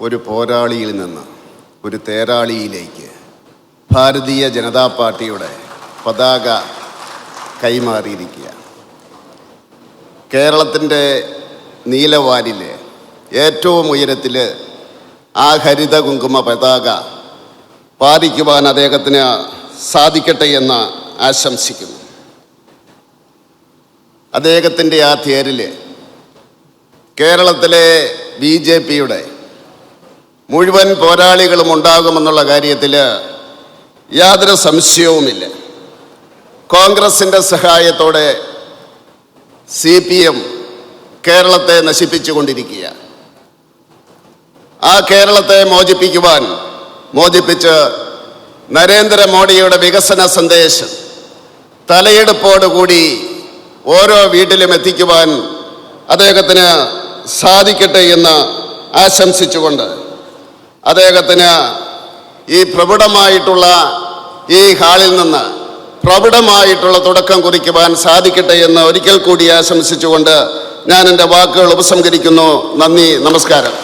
ഒരു പോരാളിയിൽ നിന്ന് ഒരു തേരാളിയിലേക്ക് ഭാരതീയ ജനതാ പാർട്ടിയുടെ പതാക കൈമാറിയിരിക്കുക കേരളത്തിന്റെ നീലവാലിലെ ഏറ്റവും ഉയരത്തിൽ ആ ഹരിത കുങ്കുമ പതാക പാലിക്കുവാൻ അദ്ദേഹത്തിന് സാധിക്കട്ടെ എന്ന് ആശംസിക്കുന്നു. അദ്ദേഹത്തിന്റെ ആ തേരിൽ കേരളത്തിലെ ബി ജെ പിയുടെ മുഴുവൻ പോരാളികളും ഉണ്ടാകുമെന്നുള്ള കാര്യത്തിൽ യാതൊരു സംശയവുമില്ല. കോൺഗ്രസിന്റെ സഹായത്തോടെ സി പി എം കേരളത്തെ നശിപ്പിച്ചുകൊണ്ടിരിക്കുക ആ കേരളത്തെ മോചിപ്പിക്കുവാൻ മോചിപ്പിച്ച് നരേന്ദ്രമോദിയുടെ വികസന സന്ദേശം തലയെടുപ്പോടുകൂടി ഓരോ വീട്ടിലും എത്തിക്കുവാൻ അദ്ദേഹത്തിന് സാധിക്കട്ടെ എന്ന് ആശംസിച്ചുകൊണ്ട് അദ്ദേഹത്തിന് ഈ പ്രബുഢമായിട്ടുള്ള ഈ ഹാളിൽ നിന്ന് പ്രബുഢമായിട്ടുള്ള തുടക്കം കുറിക്കുവാൻ സാധിക്കട്ടെ എന്ന് ഒരിക്കൽ കൂടി ആശംസിച്ചുകൊണ്ട് ഞാൻ എന്റെ വാക്കുകൾ ഉപസംഹരിക്കുന്നു. നന്ദി നമസ്കാരം.